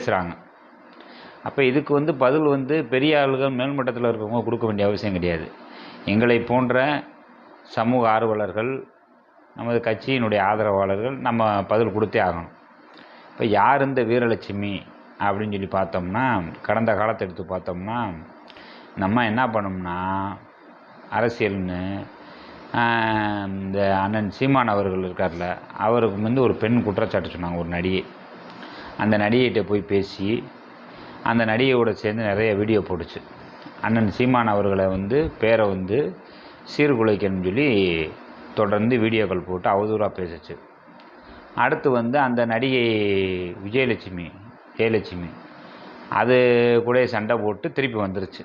பேசுகிறாங்க அப்போ இதுக்கு வந்து பதில் வந்து பெரிய ஆளுகள் மேல்மட்டத்தில் இருக்கிறவங்க கொடுக்க வேண்டிய அவசியம் கிடையாது. எங்களை போன்ற சமூக ஆர்வலர்கள் நமது கட்சியினுடைய ஆதரவாளர்கள் நம்ம பதில் கொடுத்தே ஆகணும். இப்போ யார் இந்த வீரலட்சுமி அப்படின்னு சொல்லி பார்த்தோம்னா கடந்த காலத்தை எடுத்து பார்த்தோம்னா நம்ம என்ன பண்ணோம்னா அரசியல்னு இந்த அண்ணன் சீமான் அவர்கள் இருக்கார்ல அவருக்கு வந்து ஒரு பெண் குற்றச்சாட்டு சொன்னாங்க ஒரு நடிகை. அந்த நடிகைகிட்ட போய் பேசி அந்த நடிகையோட சேர்ந்து நிறைய வீடியோ போட்டுச்சு. அண்ணன் சீமான் அவர்களை வந்து பேரை வந்து சீர்குலைக்கணும்னு சொல்லி தொடர்ந்து வீடியோக்கள் போட்டு அவதூறாக பேசுச்சு. அடுத்து வந்து அந்த நடிகை விஜயலட்சுமி ஜெயலட்சுமி அது கூட சண்டை போட்டு திருப்பி வந்துருச்சு.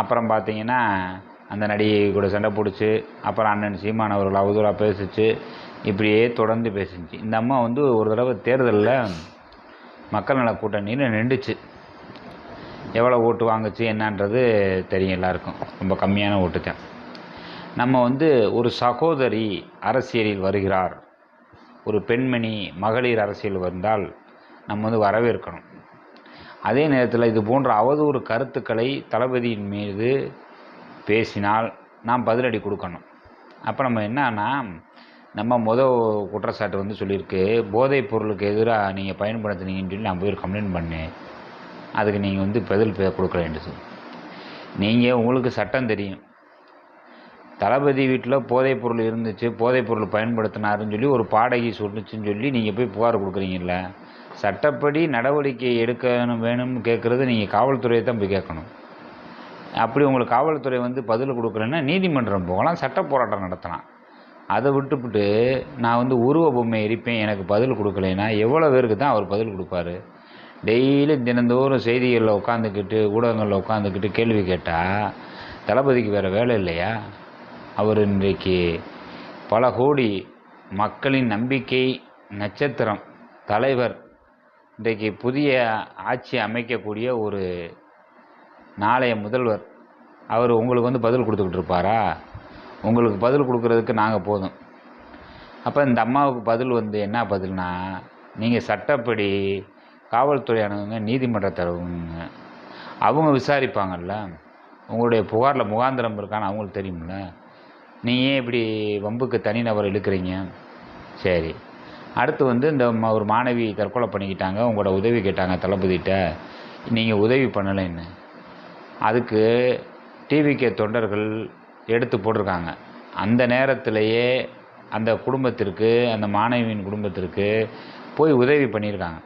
அப்புறம் பார்த்தீங்கன்னா அந்த நடிகை கூட சண்டை பிடிச்சி அப்புறம் அண்ணன் சீமான் அவர்கள் அவதூறாக பேசிச்சு. இப்படியே தொடர்ந்து பேசிச்சு. இந்த அம்மா வந்து ஒரு தடவை தேர்தலில் மக்கள் நல கூட்டணியில் நின்றுச்சு. எவ்வளோ ஓட்டு வாங்குச்சு என்னன்றது தெரியும் எல்லாருக்கும். ரொம்ப கம்மியான ஓட்டு தான். நம்ம வந்து ஒரு சகோதரி அரசியலில் வருகிறார். ஒரு பெண்மணி மகளிர் அரசியல் வந்தால் நம்ம வந்து வரவேற்கணும். அதே நேரத்தில் இது போன்ற அவதூறு கருத்துக்களை தளபதியின் மீது பேசினால் நாம் பதிலடி கொடுக்கணும். அப்போ நம்ம என்னன்னா நம்ம மொதல் குற்றச்சாட்டு வந்து சொல்லியிருக்கு. போதைப் பொருளுக்கு எதிராக நீங்கள் பயன்படுத்துனீங்கன்னு சொல்லி நான் போய் ஒரு கம்ப்ளைண்ட் பண்ணேன். அதுக்கு நீங்கள் வந்து பதில் பே- கொடுக்கலன்னு நீங்கள் உங்களுக்கு சட்டம் தெரியும். தளபதி வீட்டில் போதைப் பொருள் இருந்துச்சு போதைப் பொருள் பயன்படுத்தினாருன்னு சொல்லி ஒரு பாடகி சொல்லுச்சுன்னு சொல்லி நீங்கள் போய் புகார் கொடுக்குறீங்கல்ல. சட்டப்படி நடவடிக்கை எடுக்கணும் வேணும்னு கேட்குறது நீங்கள் காவல்துறையை தான் போய் கேட்கணும். அப்படி உங்களுக்கு காவல்துறை வந்து பதில் கொடுக்கலன்னா நீதிமன்றம் போகலாம் சட்ட போராட்டம் நடத்தலாம். அதை விட்டுப்புட்டு நான் வந்து உருவ பொம்மை எரிப்பேன் எனக்கு பதில் கொடுக்கலைன்னா எவ்வளோ பேருக்கு தான் அவர் பதில் கொடுப்பாரு? டெய்லி தினந்தோறும் செய்திகளில் உட்காந்துக்கிட்டு ஊடகங்களில் உட்காந்துக்கிட்டு கேள்வி கேட்டால் தளபதிக்கு வேறு வேலை இல்லையா? அவர் இன்றைக்கு பல கோடி மக்களின் நம்பிக்கை நட்சத்திரம் தலைவர் இன்றைக்கு புதிய ஆட்சி அமைக்கக்கூடிய ஒரு நாளைய முதல்வர் அவர் உங்களுக்கு வந்து பதில் கொடுத்துக்கிட்டு இருப்பாரா? உங்களுக்கு பதில் கொடுக்குறதுக்கு நாங்கள் போதும். அப்போ இந்த அம்மாவுக்கு பதில் வந்து என்ன பதில்னா நீங்கள் சட்டப்படி காவல்துறையானவங்க நீதிமன்றத்தை அணுகுங்க. அவங்க விசாரிப்பாங்கல்ல உங்களுடைய புகாரில் முகாந்திரம் இருக்கான்னு அவங்களுக்கு தெரியும்ல. நீங்கள் ஏன் இப்படி வம்புக்கு தனிநபர் இழுக்கிறீங்க. சரி. அடுத்து வந்து இந்த ஒரு மாணவி தற்கொலை பண்ணிக்கிட்டாங்க உங்களோட உதவி கேட்டாங்க தளபதிகிட்ட. நீங்கள் உதவி பண்ணலைன்னு. அதுக்கு டிவிகே தொண்டர்கள் எடுத்து போட்டிருக்காங்க. அந்த நேரத்திலேயே அந்த குடும்பத்திற்கு அந்த மாணவியின் குடும்பத்திற்கு போய் உதவி பண்ணியிருக்காங்க.